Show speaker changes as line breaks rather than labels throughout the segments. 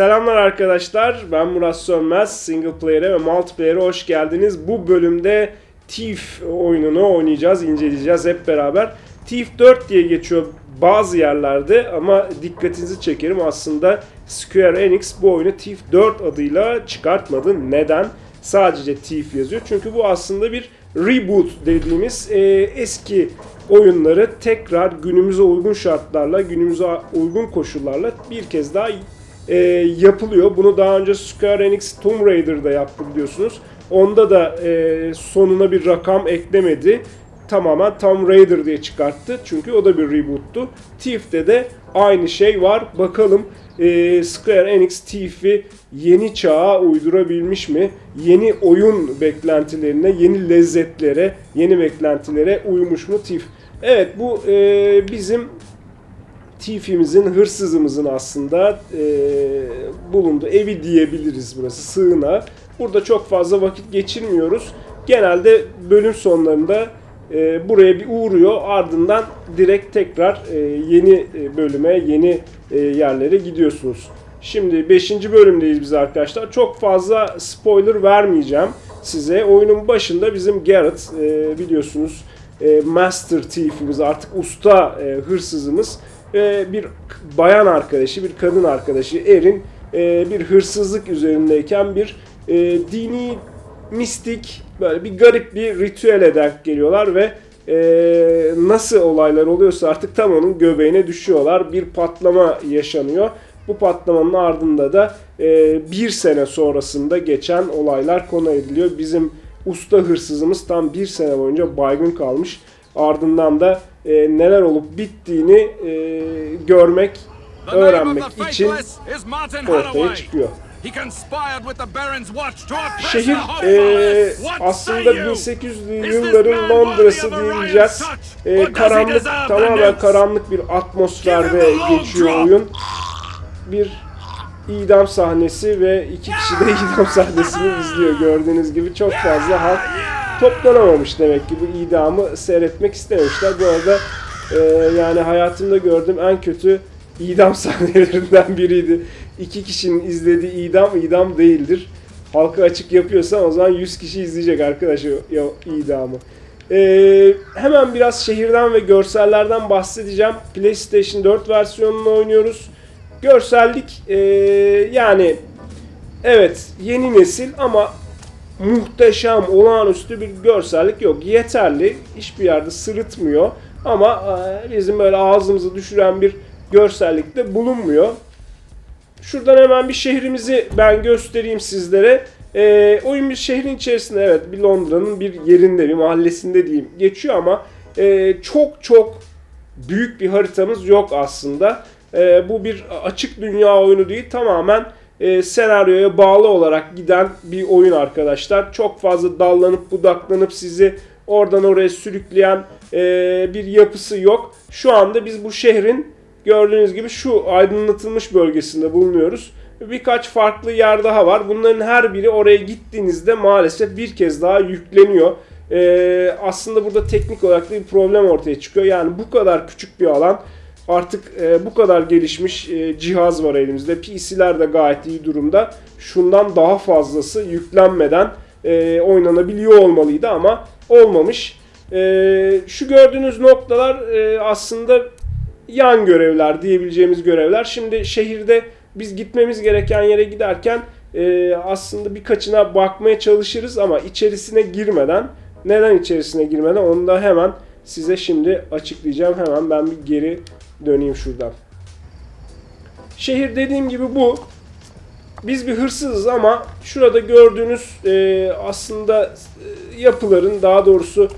Selamlar arkadaşlar. Ben Murat Sönmez. Single player'e ve multiplayer'e hoş geldiniz. Bu bölümde Thief oyununu oynayacağız, inceleyeceğiz hep beraber. Thief 4 diye geçiyor bazı yerlerde ama dikkatinizi çekerim aslında Square Enix bu oyunu Thief 4 adıyla çıkartmadı. Neden? Sadece Thief yazıyor. Çünkü bu aslında bir reboot dediğimiz e, eski oyunları tekrar günümüze uygun şartlarla, günümüze uygun koşullarla bir kez daha e, yapılıyor. Bunu daha önce Square Enix Tomb Raider'da yaptı biliyorsunuz. Onda da e, sonuna bir rakam eklemedi. Tamamen Tomb Raider diye çıkarttı. Çünkü o da bir reboot'tu. Thief'te de aynı şey var. Bakalım e, Square Enix Thief'i yeni çağa uydurabilmiş mi? Yeni oyun beklentilerine, yeni lezzetlere, yeni beklentilere uymuş mu Thief? Evet bu e, bizim Thief'imizin, hırsızımızın aslında e, bulunduğu evi diyebiliriz burası, sığınağı. Burada çok fazla vakit geçirmiyoruz. Genelde bölüm sonlarında e, buraya bir uğruyor. Ardından direkt tekrar e, yeni e, bölüme, yeni e, yerlere gidiyorsunuz. Şimdi 5. bölümdeyiz biz arkadaşlar. Çok fazla spoiler vermeyeceğim size. Oyunun başında bizim Garrett e, biliyorsunuz e, Master Thief'imiz artık usta e, hırsızımız e, bir bayan arkadaşı, bir kadın arkadaşı Erin e, bir hırsızlık üzerindeyken bir e, dini mistik böyle bir garip bir ritüele denk geliyorlar ve e, nasıl olaylar oluyorsa artık tam onun göbeğine düşüyorlar. Bir patlama yaşanıyor. Bu patlamanın ardında da bir sene sonrasında geçen olaylar konu ediliyor. Bizim usta hırsızımız tam bir sene boyunca baygın kalmış. Ardından da e, neler olup bittiğini e, görmek, öğrenmek için ortaya çıkıyor. Şehir e, aslında
say you?
1800'lü
Is this
yılların Londra'sı diyeceğiz. E, karanlık, tamamen karanlık bir atmosferde geçiyor oyun. Bir idam sahnesi ve iki kişi de idam sahnesini izliyor gördüğünüz gibi. Çok fazla halk toplanamamış demek ki bu idamı seyretmek istememişler. Bu arada e, yani hayatımda gördüğüm en kötü idam sahnelerinden biriydi. İki kişinin izlediği idam idam değildir. Halka açık yapıyorsan o zaman 100 kişi izleyecek arkadaş o idamı. Ee, hemen biraz şehirden ve görsellerden bahsedeceğim. PlayStation 4 versiyonunu oynuyoruz. Görsellik ee, yani evet yeni nesil ama muhteşem, olağanüstü bir görsellik yok. Yeterli, hiçbir yerde sırıtmıyor ama e, bizim böyle ağzımızı düşüren bir görsellik de bulunmuyor. Şuradan hemen bir şehrimizi ben göstereyim sizlere. Ee, oyun bir şehrin içerisinde evet bir Londra'nın bir yerinde bir mahallesinde diyeyim geçiyor ama e, çok çok büyük bir haritamız yok aslında. E, bu bir açık dünya oyunu değil tamamen e, senaryoya bağlı olarak giden bir oyun arkadaşlar. Çok fazla dallanıp budaklanıp sizi oradan oraya sürükleyen e, bir yapısı yok. Şu anda biz bu şehrin gördüğünüz gibi şu aydınlatılmış bölgesinde bulunuyoruz. Birkaç farklı yer daha var. Bunların her biri oraya gittiğinizde maalesef bir kez daha yükleniyor. Ee, aslında burada teknik olarak da bir problem ortaya çıkıyor. Yani bu kadar küçük bir alan artık e, bu kadar gelişmiş e, cihaz var elimizde. PC'ler de gayet iyi durumda. Şundan daha fazlası yüklenmeden e, oynanabiliyor olmalıydı ama olmamış. E, şu gördüğünüz noktalar e, aslında yan görevler diyebileceğimiz görevler. Şimdi şehirde biz gitmemiz gereken yere giderken e, aslında birkaçına bakmaya çalışırız ama içerisine girmeden neden içerisine girmeden onu da hemen size şimdi açıklayacağım. Hemen ben bir geri döneyim şuradan. Şehir dediğim gibi bu. Biz bir hırsızız ama şurada gördüğünüz e, aslında e, yapıların daha doğrusu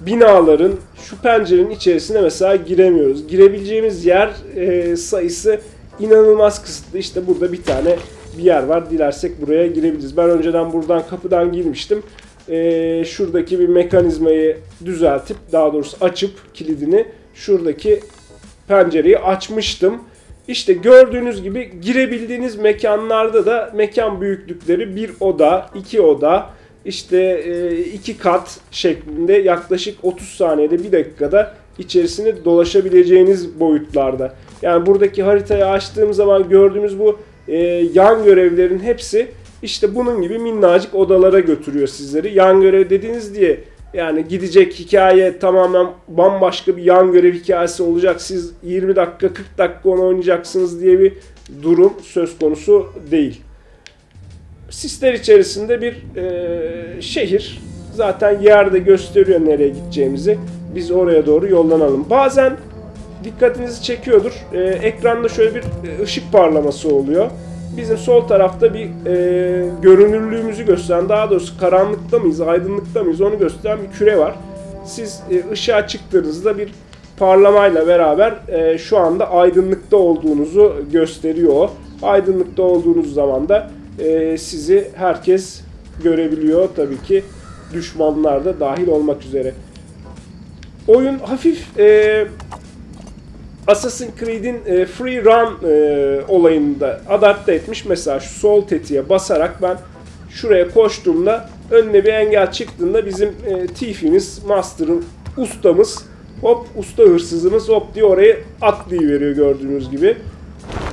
binaların şu pencerenin içerisine mesela giremiyoruz. Girebileceğimiz yer e, sayısı inanılmaz kısıtlı. İşte burada bir tane bir yer var. Dilersek buraya girebiliriz. Ben önceden buradan kapıdan girmiştim. E, şuradaki bir mekanizmayı düzeltip daha doğrusu açıp kilidini şuradaki pencereyi açmıştım. İşte gördüğünüz gibi girebildiğiniz mekanlarda da mekan büyüklükleri bir oda, iki oda, işte e, iki kat şeklinde yaklaşık 30 saniyede bir dakikada içerisine dolaşabileceğiniz boyutlarda. Yani buradaki haritayı açtığım zaman gördüğümüz bu e, yan görevlerin hepsi işte bunun gibi minnacık odalara götürüyor sizleri. Yan görev dediğiniz diye yani gidecek hikaye tamamen bambaşka bir yan görev hikayesi olacak. Siz 20 dakika 40 dakika onu oynayacaksınız diye bir durum söz konusu değil. Sisler içerisinde bir e, şehir. Zaten yerde gösteriyor nereye gideceğimizi. Biz oraya doğru yollanalım. Bazen dikkatinizi çekiyordur. E, ekranda şöyle bir e, ışık parlaması oluyor. Bizim sol tarafta bir e, görünürlüğümüzü gösteren, daha doğrusu karanlıkta mıyız, aydınlıkta mıyız onu gösteren bir küre var. Siz e, ışığa çıktığınızda bir parlamayla beraber e, şu anda aydınlıkta olduğunuzu gösteriyor. Aydınlıkta olduğunuz zaman da e, sizi herkes görebiliyor tabii ki düşmanlar da dahil olmak üzere. Oyun hafif e, Assassin's Creed'in e, free run e, olayını da adapte etmiş. Mesela şu sol tetiğe basarak ben şuraya koştuğumda önüne bir engel çıktığında bizim e, thief'imiz, master'ım, ustamız hop usta hırsızımız hop diye orayı atlayıveriyor gördüğünüz gibi.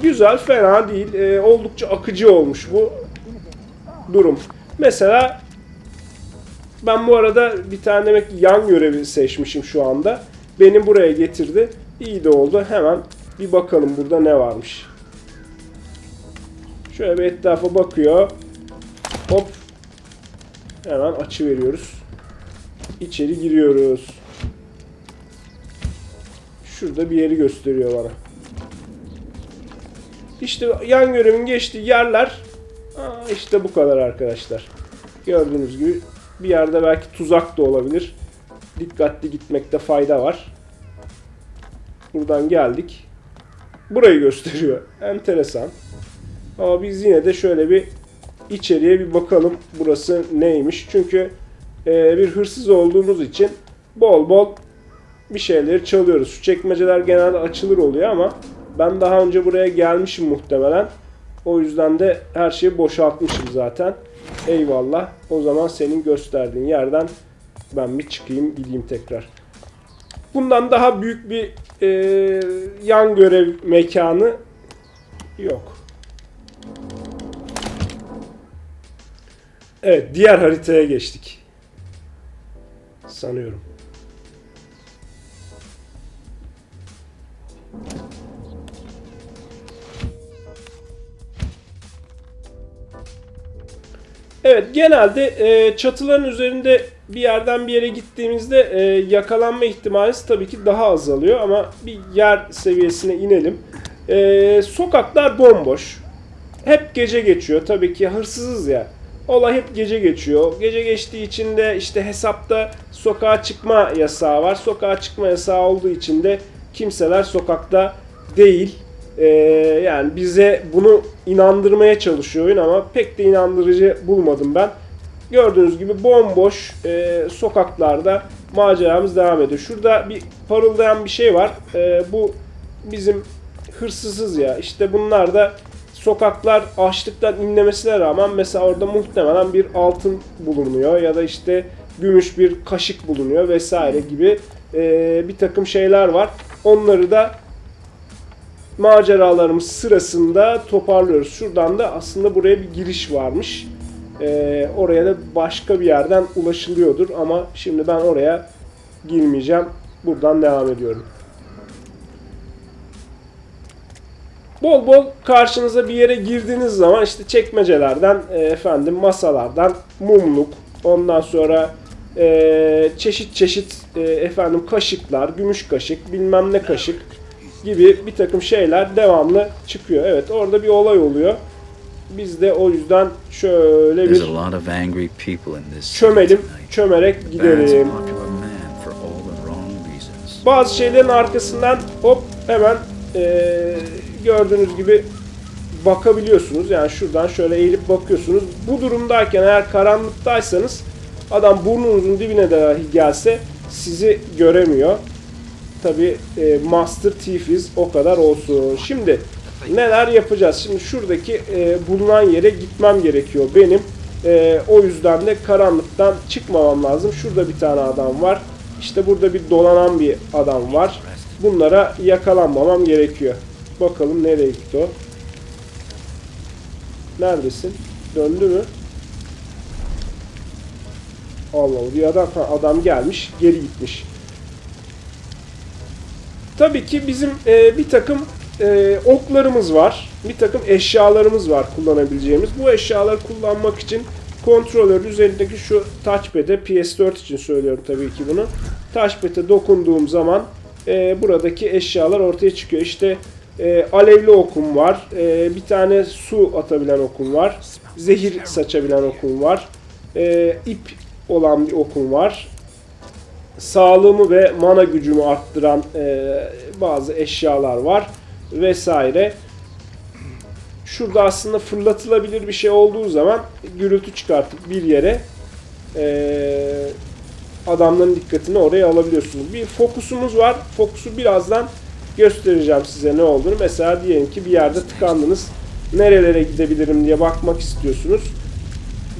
Güzel, fena değil. E, oldukça akıcı olmuş bu durum. Mesela ben bu arada bir tane demek yan görevi seçmişim şu anda. Beni buraya getirdi. İyi de oldu. Hemen bir bakalım burada ne varmış. Şöyle bir etrafa bakıyor. Hop. Hemen açı veriyoruz. İçeri giriyoruz. Şurada bir yeri gösteriyor bana. İşte yan görevin geçtiği yerler Aa, işte bu kadar arkadaşlar. Gördüğünüz gibi bir yerde belki tuzak da olabilir. Dikkatli gitmekte fayda var. Buradan geldik. Burayı gösteriyor. Enteresan. Ama biz yine de şöyle bir içeriye bir bakalım burası neymiş. Çünkü e, bir hırsız olduğumuz için bol bol bir şeyleri çalıyoruz. Şu çekmeceler genelde açılır oluyor ama ben daha önce buraya gelmişim muhtemelen. O yüzden de her şeyi boşaltmışım zaten. Eyvallah. O zaman senin gösterdiğin yerden ben bir çıkayım gideyim tekrar. Bundan daha büyük bir e, yan görev mekanı yok. Evet, diğer haritaya geçtik. Sanıyorum. Evet genelde e, çatıların üzerinde bir yerden bir yere gittiğimizde e, yakalanma ihtimaliniz tabii ki daha azalıyor ama bir yer seviyesine inelim. E, sokaklar bomboş. Hep gece geçiyor. Tabii ki hırsızız ya. Olay hep gece geçiyor. Gece geçtiği için de işte hesapta sokağa çıkma yasağı var. Sokağa çıkma yasağı olduğu için de kimseler sokakta değil. Ee, yani bize bunu inandırmaya çalışıyor oyun ama pek de inandırıcı bulmadım ben. Gördüğünüz gibi bomboş e, sokaklarda maceramız devam ediyor. Şurada bir parıldayan bir şey var. E, bu bizim hırsızız ya. İşte bunlar da sokaklar açlıktan inlemesine rağmen mesela orada muhtemelen bir altın bulunuyor ya da işte gümüş bir kaşık bulunuyor vesaire gibi e, bir takım şeyler var. Onları da maceralarımız sırasında toparlıyoruz. Şuradan da aslında buraya bir giriş varmış. Ee, oraya da başka bir yerden ulaşılıyordur ama şimdi ben oraya girmeyeceğim. Buradan devam ediyorum. Bol bol karşınıza bir yere girdiğiniz zaman işte çekmecelerden, e, efendim masalardan mumluk, ondan sonra e, çeşit çeşit e, efendim kaşıklar, gümüş kaşık, bilmem ne kaşık gibi bir takım şeyler devamlı çıkıyor. Evet orada bir olay oluyor. Biz de o yüzden şöyle bir çömelim, çömerek gidelim. Bazı şeylerin arkasından hop hemen eee, gördüğünüz gibi bakabiliyorsunuz. Yani şuradan şöyle eğilip bakıyorsunuz. Bu durumdayken eğer karanlıktaysanız adam burnunuzun dibine dahi gelse sizi göremiyor. Tabi Master Thief'iz o kadar olsun. Şimdi neler yapacağız? Şimdi şuradaki e, bulunan yere gitmem gerekiyor benim. E, o yüzden de karanlıktan çıkmamam lazım. Şurada bir tane adam var. İşte burada bir dolanan bir adam var. Bunlara yakalanmamam gerekiyor. Bakalım nereye gitti o. Neredesin? Döndü mü? Allah Allah bir adam, adam gelmiş geri gitmiş. Tabii ki bizim e, bir takım e, oklarımız var. Bir takım eşyalarımız var kullanabileceğimiz. Bu eşyaları kullanmak için kontrolörün üzerindeki şu touchpad'e PS4 için söylüyorum tabii ki bunu. Touchpad'e dokunduğum zaman e, buradaki eşyalar ortaya çıkıyor. İşte e, alevli okum var. E, bir tane su atabilen okum var. Zehir saçabilen okum var. E, ip olan bir okum var sağlığımı ve mana gücümü arttıran e, bazı eşyalar var vesaire. Şurada aslında fırlatılabilir bir şey olduğu zaman gürültü çıkartıp bir yere e, adamların dikkatini oraya alabiliyorsunuz. Bir fokusumuz var. Fokusu birazdan göstereceğim size ne olduğunu. Mesela diyelim ki bir yerde tıkandınız. Nerelere gidebilirim diye bakmak istiyorsunuz.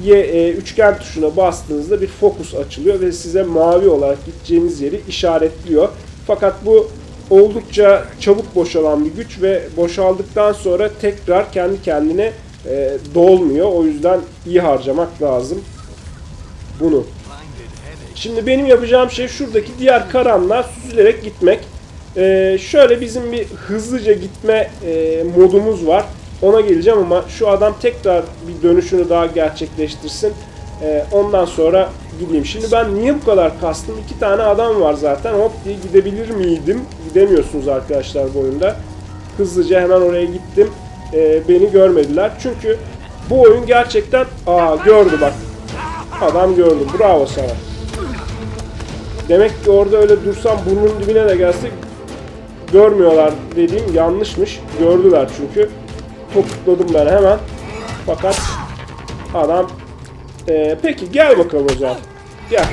Y e, üçgen tuşuna bastığınızda bir fokus açılıyor ve size mavi olarak gideceğiniz yeri işaretliyor. Fakat bu oldukça çabuk boşalan bir güç ve boşaldıktan sonra tekrar kendi kendine e, dolmuyor. O yüzden iyi harcamak lazım bunu. Şimdi benim yapacağım şey şuradaki diğer karanlığa süzülerek gitmek. Ee, şöyle bizim bir hızlıca gitme e, modumuz var. Ona geleceğim ama şu adam tekrar bir dönüşünü daha gerçekleştirsin. Ee, ondan sonra gideyim. Şimdi ben niye bu kadar kastım? İki tane adam var zaten. Hop diye gidebilir miydim? Gidemiyorsunuz arkadaşlar bu oyunda. Hızlıca hemen oraya gittim. Ee, beni görmediler. Çünkü bu oyun gerçekten... Aa gördü bak. Adam gördü. Bravo sana. Demek ki orada öyle dursam burnun dibine de gelse görmüyorlar dediğim yanlışmış. Gördüler çünkü. Topukladım ben hemen. Fakat adam Ee, peki gel bakalım o zaman. Gel.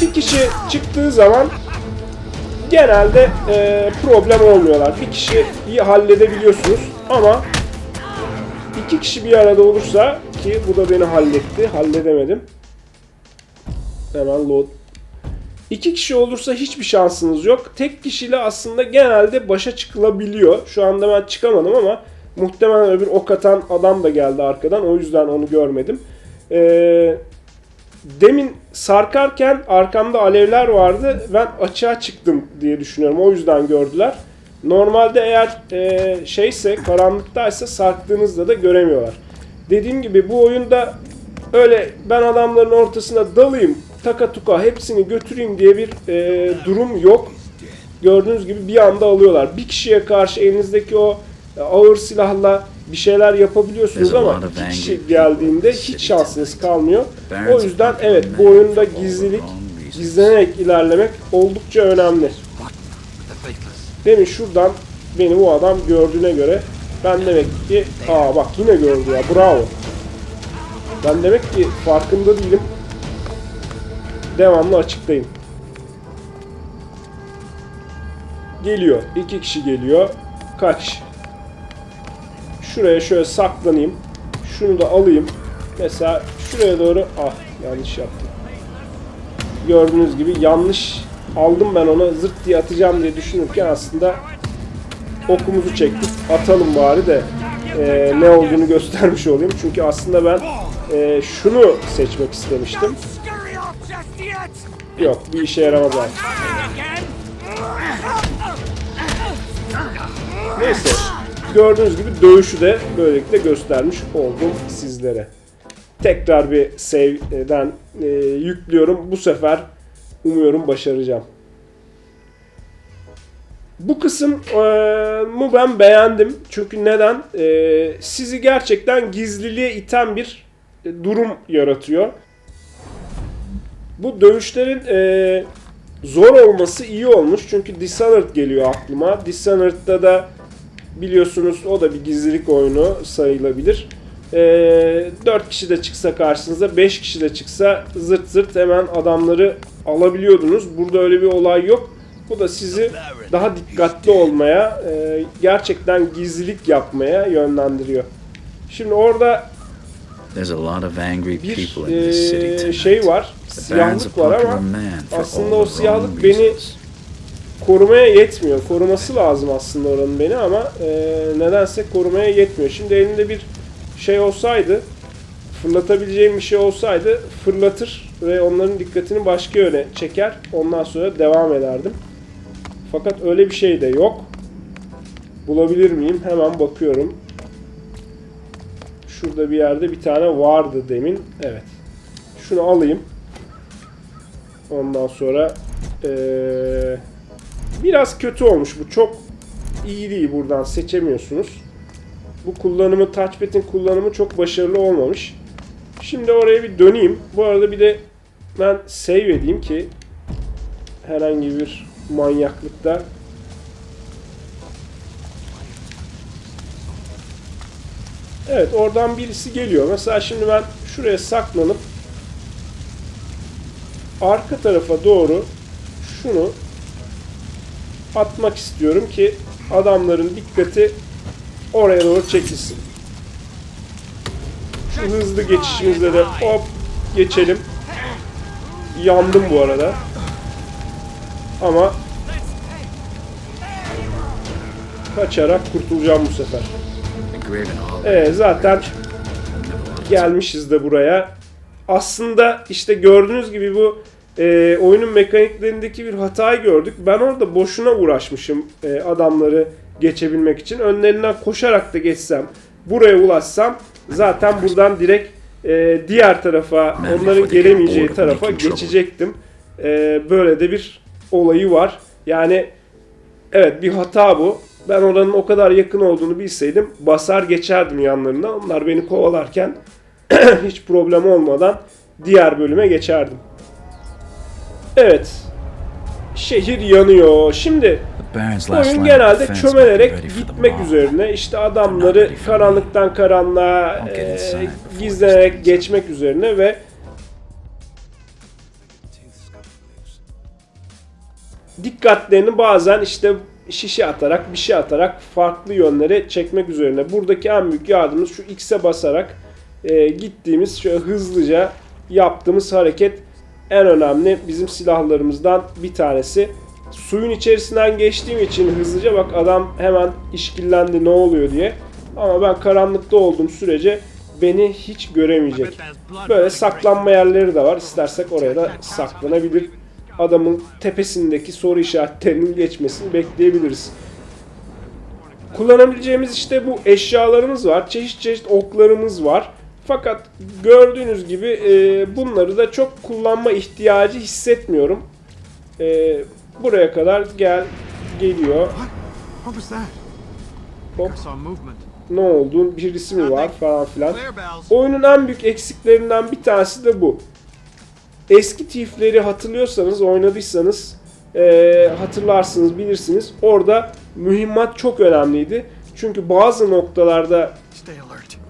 Bir kişi çıktığı zaman genelde e, problem olmuyorlar. Bir kişiyi halledebiliyorsunuz ama iki kişi bir arada olursa ki bu da beni halletti. Halledemedim. Hemen load İki kişi olursa hiçbir şansınız yok. Tek kişiyle aslında genelde başa çıkılabiliyor. Şu anda ben çıkamadım ama muhtemelen öbür ok atan adam da geldi arkadan. O yüzden onu görmedim. Ee, demin sarkarken arkamda alevler vardı. Ben açığa çıktım diye düşünüyorum. O yüzden gördüler. Normalde eğer e, şeyse karanlıktaysa sarktığınızda da göremiyorlar. Dediğim gibi bu oyunda öyle ben adamların ortasına dalayım taka tuka hepsini götüreyim diye bir e, durum yok. Gördüğünüz gibi bir anda alıyorlar. Bir kişiye karşı elinizdeki o e, ağır silahla bir şeyler yapabiliyorsunuz ama iki kişi geldiğinde hiç şansınız kalmıyor. O yüzden evet bu oyunda gizlilik, gizlenerek ilerlemek oldukça önemli. Demin şuradan beni bu adam gördüğüne göre ben demek ki aa bak yine gördü ya bravo. Ben demek ki farkında değilim. Devamlı açıktayım. Geliyor. iki kişi geliyor. Kaç. Şuraya şöyle saklanayım. Şunu da alayım. Mesela şuraya doğru... Ah yanlış yaptım. Gördüğünüz gibi yanlış aldım ben onu zırt diye atacağım diye düşünürken aslında okumuzu çektik. Atalım bari de e, ne olduğunu göstermiş olayım. Çünkü aslında ben e, şunu seçmek istemiştim. Yok bir işe yaramaz.
Again?
Neyse gördüğünüz gibi dövüşü de böylelikle göstermiş oldum sizlere. Tekrar bir save'den e, yüklüyorum. Bu sefer umuyorum başaracağım. Bu kısım e, ben beğendim. Çünkü neden? E, sizi gerçekten gizliliğe iten bir durum yaratıyor. Bu dövüşlerin e, zor olması iyi olmuş. Çünkü Dishonored geliyor aklıma. Dishonored'da da biliyorsunuz o da bir gizlilik oyunu sayılabilir. E, 4 kişi de çıksa karşınıza 5 kişi de çıksa zırt zırt hemen adamları alabiliyordunuz. Burada öyle bir olay yok. Bu da sizi daha dikkatli olmaya, e, gerçekten gizlilik yapmaya yönlendiriyor. Şimdi orada bir e, şey var, siyahlık var ama aslında o siyahlık beni. Korumaya yetmiyor. Koruması lazım aslında oranın beni ama e, nedense korumaya yetmiyor. Şimdi elinde bir şey olsaydı fırlatabileceğim bir şey olsaydı fırlatır ve onların dikkatini başka yöne çeker. Ondan sonra devam ederdim. Fakat öyle bir şey de yok. Bulabilir miyim? Hemen bakıyorum. Şurada bir yerde bir tane vardı demin. Evet. Şunu alayım. Ondan sonra eee, biraz kötü olmuş bu. Çok iyi değil buradan seçemiyorsunuz. Bu kullanımı, touchpad'in kullanımı çok başarılı olmamış. Şimdi oraya bir döneyim. Bu arada bir de ben save edeyim ki herhangi bir manyaklıkta Evet oradan birisi geliyor. Mesela şimdi ben şuraya saklanıp arka tarafa doğru şunu atmak istiyorum ki adamların dikkati oraya doğru çekilsin. Şu hızlı geçişimizde de hop geçelim. Yandım bu arada. Ama kaçarak kurtulacağım bu sefer. Evet zaten gelmişiz de buraya. Aslında işte gördüğünüz gibi bu e, oyunun mekaniklerindeki bir hatayı gördük. Ben orada boşuna uğraşmışım e, adamları geçebilmek için. Önlerinden koşarak da geçsem, buraya ulaşsam zaten buradan direkt e, diğer tarafa, onların gelemeyeceği tarafa geçecektim. E, böyle de bir olayı var. Yani Evet bir hata bu. Ben oranın o kadar yakın olduğunu bilseydim basar geçerdim yanlarına. Onlar beni kovalarken hiç problem olmadan diğer bölüme geçerdim. Evet. Şehir yanıyor. Şimdi oyun genelde çömelerek gitmek üzerine. işte adamları karanlıktan karanlığa e, gizlenerek geçmek üzerine ve dikkatlerini bazen işte şişe atarak, bir şey atarak farklı yönlere çekmek üzerine. Buradaki en büyük yardımımız şu X'e basarak e, gittiğimiz şöyle hızlıca yaptığımız hareket en önemli bizim silahlarımızdan bir tanesi. Suyun içerisinden geçtiğim için hızlıca bak adam hemen işkillendi ne oluyor diye. Ama ben karanlıkta olduğum sürece beni hiç göremeyecek. Böyle saklanma yerleri de var. İstersek oraya da saklanabilir. Adamın tepesindeki soru işaretlerinin geçmesini bekleyebiliriz. Kullanabileceğimiz işte bu eşyalarımız var. Çeşit çeşit oklarımız var. Fakat gördüğünüz gibi e, bunları da çok kullanma ihtiyacı hissetmiyorum. E, buraya kadar gel geliyor. Hop.
I saw movement.
Ne oldu? Birisi mi var falan filan. Oyunun en büyük eksiklerinden bir tanesi de bu. Eski Thief'leri hatırlıyorsanız, oynadıysanız eee, hatırlarsınız, bilirsiniz. Orada mühimmat çok önemliydi. Çünkü bazı noktalarda.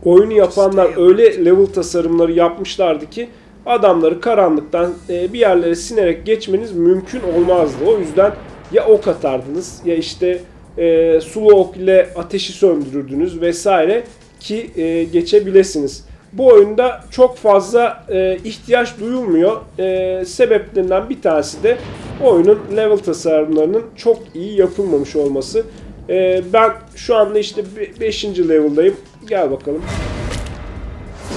Oyunu yapanlar öyle level tasarımları yapmışlardı ki adamları karanlıktan e, bir yerlere sinerek geçmeniz mümkün olmazdı. O yüzden ya ok atardınız ya işte e, sulu ok ile ateşi söndürürdünüz vesaire ki e, geçebilirsiniz. Bu oyunda çok fazla e, ihtiyaç duyulmuyor. E, sebeplerinden bir tanesi de oyunun level tasarımlarının çok iyi yapılmamış olması. E, ben şu anda işte 5. level'dayım. Gel bakalım.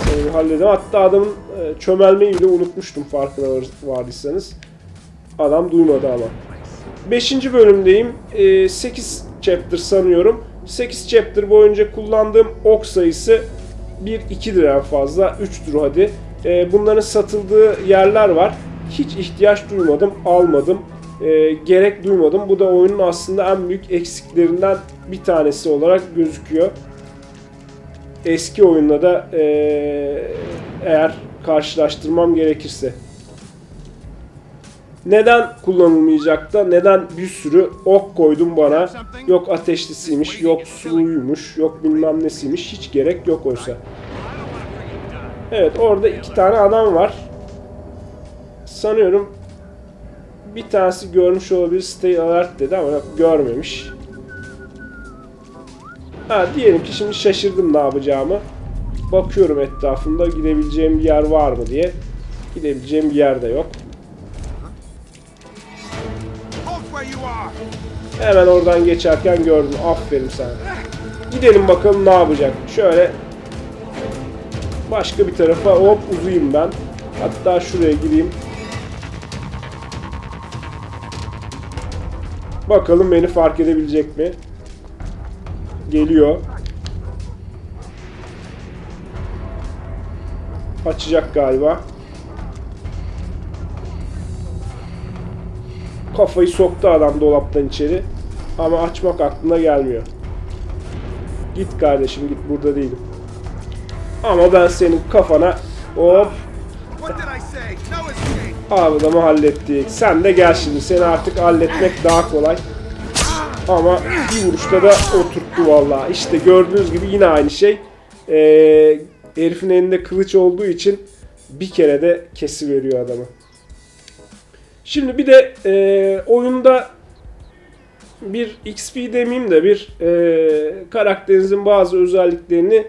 Seni bir halledelim. Hatta adamın e, çömelmeyi bile unutmuştum farkına var- vardıysanız. Adam duymadı ama. 5. bölümdeyim. 8 chapter sanıyorum. 8 chapter boyunca kullandığım ok sayısı 1 2'dir en fazla. 3'tür hadi. E, bunların satıldığı yerler var. Hiç ihtiyaç duymadım, almadım. E, gerek duymadım. Bu da oyunun aslında en büyük eksiklerinden bir tanesi olarak gözüküyor eski oyunla da eee, eğer karşılaştırmam gerekirse. Neden kullanılmayacak da neden bir sürü ok koydum bana yok ateşlisiymiş yok suluymuş yok bilmem nesiymiş hiç gerek yok oysa. Evet orada iki tane adam var. Sanıyorum bir tanesi görmüş olabilir stay alert dedi ama yok görmemiş. Ha diyelim ki şimdi şaşırdım ne yapacağımı. Bakıyorum etrafımda gidebileceğim bir yer var mı diye. Gidebileceğim bir yer de yok. Hemen oradan geçerken gördüm. Aferin sana. Gidelim bakalım ne yapacak. Şöyle Başka bir tarafa hop uzayayım ben. Hatta şuraya gireyim. Bakalım beni fark edebilecek mi? Geliyor. Açacak galiba. Kafayı soktu adam dolaptan içeri. Ama açmak aklına gelmiyor. Git kardeşim git burada değilim. Ama ben senin kafana hop
What did I say? No escape.
adamı hallettik. Sen de gel şimdi seni artık halletmek daha kolay. Ama bir vuruşta da oturttu vallahi. İşte gördüğünüz gibi yine aynı şey. Ee, herifin elinde kılıç olduğu için bir kere de kesiveriyor adamı. Şimdi bir de e, oyunda bir XP demeyeyim de bir e, karakterinizin bazı özelliklerini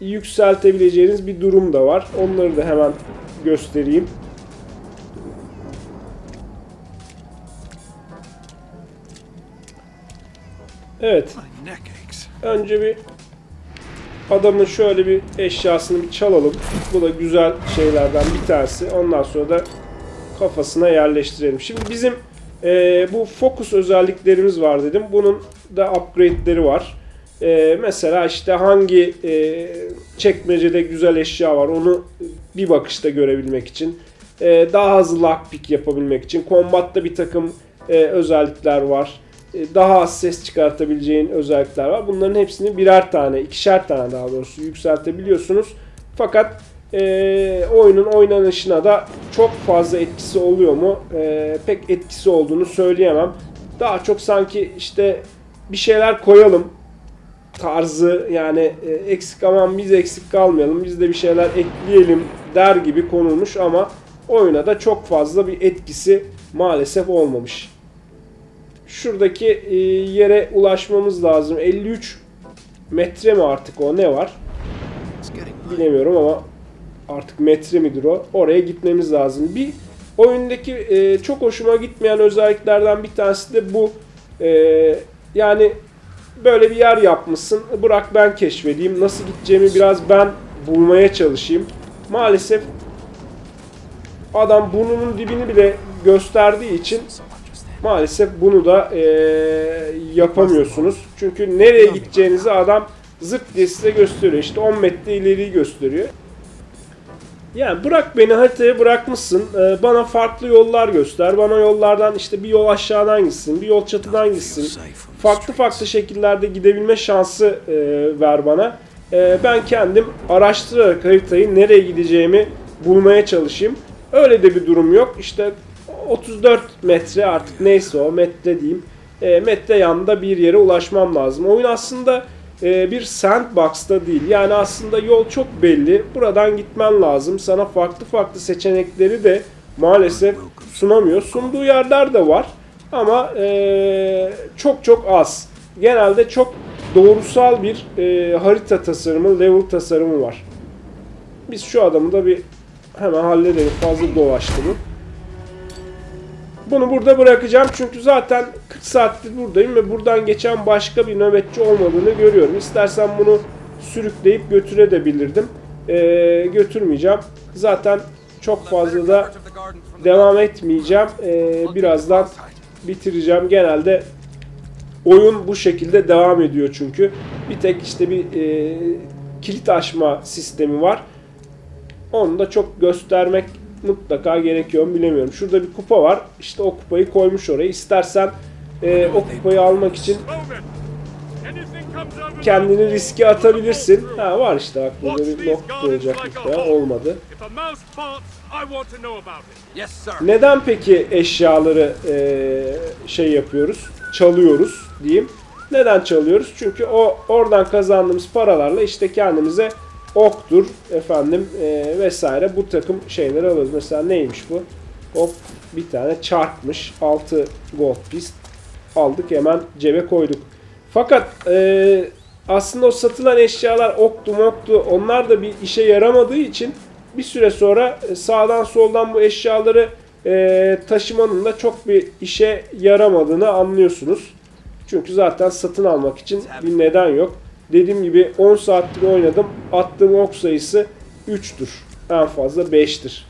yükseltebileceğiniz bir durum da var. Onları da hemen göstereyim. Evet. Önce bir adamın şöyle bir eşyasını bir çalalım. Bu da güzel şeylerden bir tanesi. Ondan sonra da kafasına yerleştirelim. Şimdi bizim e, bu fokus özelliklerimiz var dedim. Bunun da upgrade'leri var. E, mesela işte hangi e, çekmecede güzel eşya var onu bir bakışta görebilmek için. E, daha hızlı lockpick yapabilmek için. Combat'ta bir takım e, özellikler var. E, daha az ses çıkartabileceğin özellikler var. Bunların hepsini birer tane, ikişer tane daha doğrusu yükseltebiliyorsunuz. Fakat e, oyunun oynanışına da çok fazla etkisi oluyor mu? E, pek etkisi olduğunu söyleyemem. Daha çok sanki işte bir şeyler koyalım tarzı yani e, eksik aman biz eksik kalmayalım biz de bir şeyler ekleyelim der gibi konulmuş ama oyuna da çok fazla bir etkisi maalesef olmamış. Şuradaki e, yere ulaşmamız lazım. 53 metre mi artık o ne var? Bilemiyorum ama artık metre midir o? Oraya gitmemiz lazım. Bir oyundaki e, çok hoşuma gitmeyen özelliklerden bir tanesi de bu. E, yani böyle bir yer yapmışsın. Bırak ben keşfedeyim. Nasıl gideceğimi biraz ben bulmaya çalışayım. Maalesef adam burnunun dibini bile gösterdiği için maalesef bunu da e, yapamıyorsunuz. Çünkü nereye gideceğinizi adam zırt diye size gösteriyor. İşte 10 metre ileriyi gösteriyor. Yani bırak beni haritaya bırakmışsın. Ee, bana farklı yollar göster. Bana yollardan işte bir yol aşağıdan gitsin, bir yol çatıdan gitsin. Farklı farklı şekillerde gidebilme şansı e, ver bana. E, ben kendim araştırarak haritayı nereye gideceğimi bulmaya çalışayım. Öyle de bir durum yok. İşte 34 metre artık neyse o metre diyeyim. E, metre yanında bir yere ulaşmam lazım. Oyun aslında e, bir sandbox'ta değil. Yani aslında yol çok belli. Buradan gitmen lazım. Sana farklı farklı seçenekleri de maalesef sunamıyor. Sunduğu yerler de var. Ama e, çok çok az. Genelde çok doğrusal bir e, harita tasarımı, level tasarımı var. Biz şu adamı da bir hemen halledelim. Fazla dolaştı. Bunu burada bırakacağım çünkü zaten 40 saattir buradayım ve buradan geçen başka bir nöbetçi olmadığını görüyorum. İstersen bunu sürükleyip götürebilirdim. Ee, götürmeyeceğim. Zaten çok fazla da devam etmeyeceğim. Ee, birazdan bitireceğim. Genelde oyun bu şekilde devam ediyor çünkü. Bir tek işte bir e, kilit açma sistemi var. Onu da çok göstermek mutlaka gerekiyor mu bilemiyorum. Şurada bir kupa var. İşte o kupayı koymuş oraya. İstersen e, o kupayı almak için kendini riske atabilirsin. Ha var işte bak burada bir nokta olacak kupaya. Olmadı.
If a mouse farts, I want to know about it.
Yes, sir.
Neden peki eşyaları e, şey yapıyoruz? Çalıyoruz diyeyim. Neden çalıyoruz? Çünkü o oradan kazandığımız paralarla işte kendimize oktur efendim e, vesaire bu takım şeyleri alıyoruz. Mesela neymiş bu? Hop bir tane çarpmış. 6 gold piece aldık hemen cebe koyduk. Fakat e, aslında o satılan eşyalar oktu moktu onlar da bir işe yaramadığı için bir süre sonra e, sağdan soldan bu eşyaları e, taşımanın da çok bir işe yaramadığını anlıyorsunuz. Çünkü zaten satın almak için bir neden yok. Dediğim gibi 10 saattir oynadım. Attığım ok sayısı 3'tür. En fazla 5'tir.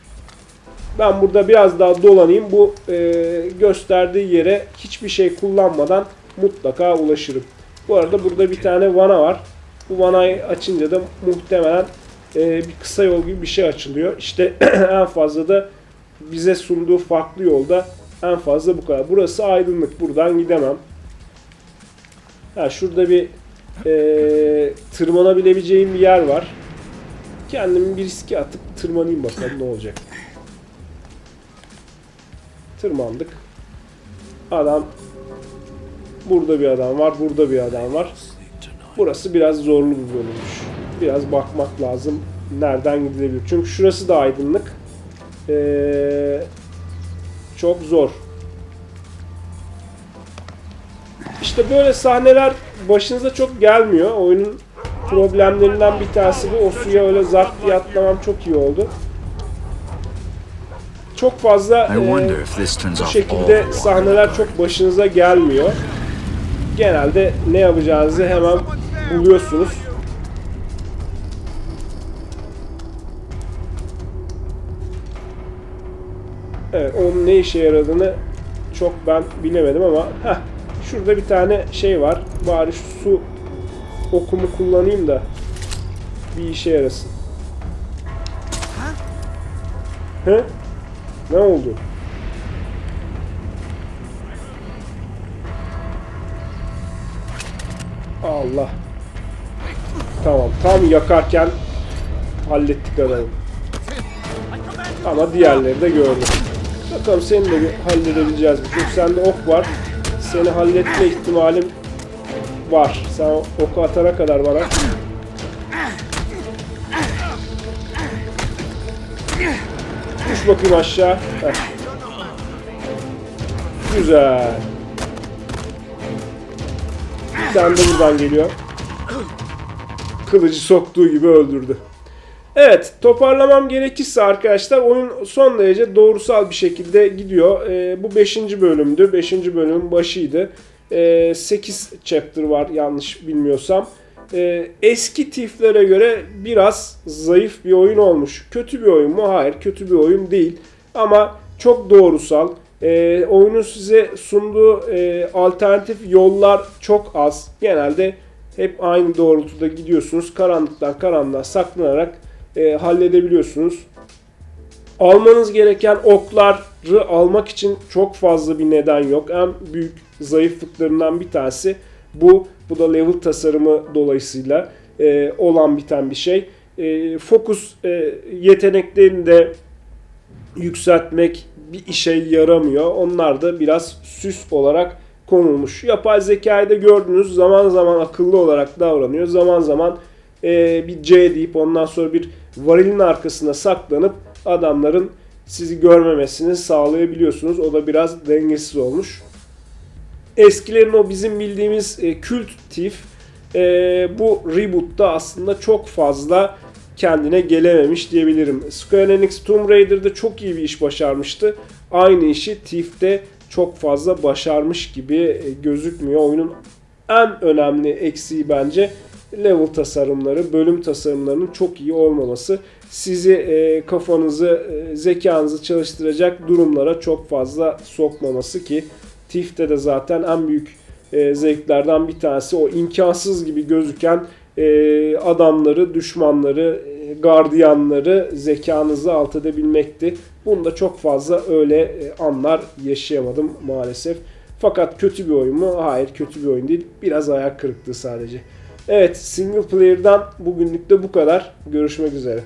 Ben burada biraz daha dolanayım. Bu e, gösterdiği yere hiçbir şey kullanmadan mutlaka ulaşırım. Bu arada burada bir tane vana var. Bu vanayı açınca da muhtemelen e, bir kısa yol gibi bir şey açılıyor. İşte en fazla da bize sunduğu farklı yolda en fazla bu kadar. Burası aydınlık. Buradan gidemem. Ha, şurada bir e, tırmanabileceğim bir yer var. Kendimi bir riske atıp tırmanayım bakalım ne olacak. Tırmandık. Adam burada bir adam var, burada bir adam var. Burası biraz zorlu bir bölümmüş. Biraz bakmak lazım nereden gidilebilir. Çünkü şurası da aydınlık. Ee, çok zor. İşte böyle sahneler başınıza çok gelmiyor. Oyunun problemlerinden bir tanesi bu. O suya öyle zart diye atlamam çok iyi oldu. Çok fazla e, bu şekilde sahneler çok başınıza gelmiyor. Genelde ne yapacağınızı hemen buluyorsunuz. Evet, onun ne işe yaradığını çok ben bilemedim ama heh, şurada bir tane şey var. Bari şu su okumu kullanayım da bir işe yarasın. He? Ne oldu? Allah. Tamam, tam yakarken hallettik adamı. Ama diğerleri de gördüm. Bakalım seni de bir halledebileceğiz mi? Çünkü sende ok var. Seni halletme ihtimalim var. Sen oku atana kadar bana. Düş bakayım aşağı. Heh. Güzel. Bir tane de buradan geliyor. Kılıcı soktuğu gibi öldürdü. Evet, toparlamam gerekirse arkadaşlar oyun son derece doğrusal bir şekilde gidiyor. Ee, bu 5. bölümdü. 5. bölümün başıydı. 8 chapter var yanlış bilmiyorsam. Ee, eski tiflere göre biraz zayıf bir oyun olmuş. Kötü bir oyun mu? Hayır, kötü bir oyun değil. Ama çok doğrusal. Ee, oyunun size sunduğu e, alternatif yollar çok az. Genelde hep aynı doğrultuda gidiyorsunuz. Karanlıktan karanlığa saklanarak e, halledebiliyorsunuz. Almanız gereken okları almak için çok fazla bir neden yok. En büyük zayıflıklarından bir tanesi bu. Bu da level tasarımı dolayısıyla e, olan biten bir şey. E, fokus e, yeteneklerini de yükseltmek bir işe yaramıyor. Onlar da biraz süs olarak konulmuş. Yapay zekayı da gördünüz zaman zaman akıllı olarak davranıyor. Zaman zaman e, bir C deyip ondan sonra bir varilin arkasına saklanıp adamların sizi görmemesini sağlayabiliyorsunuz. O da biraz dengesiz olmuş. Eskilerin o bizim bildiğimiz e, kült Thief e, bu reboot'ta aslında çok fazla kendine gelememiş diyebilirim. Square Enix Tomb Raider'da çok iyi bir iş başarmıştı. Aynı işi Thief'te çok fazla başarmış gibi e, gözükmüyor. Oyunun en önemli eksiği bence level tasarımları, bölüm tasarımlarının çok iyi olmaması. Sizi e, kafanızı, e, zekanızı çalıştıracak durumlara çok fazla sokmaması ki Thief'te de zaten en büyük e, zevklerden bir tanesi o imkansız gibi gözüken e, adamları, düşmanları, e, gardiyanları zekanızı alt edebilmekti. Bunda çok fazla öyle e, anlar yaşayamadım maalesef. Fakat kötü bir oyun mu? Hayır kötü bir oyun değil. Biraz ayak kırıklığı sadece. Evet single player'dan bugünlük de bu kadar. Görüşmek üzere.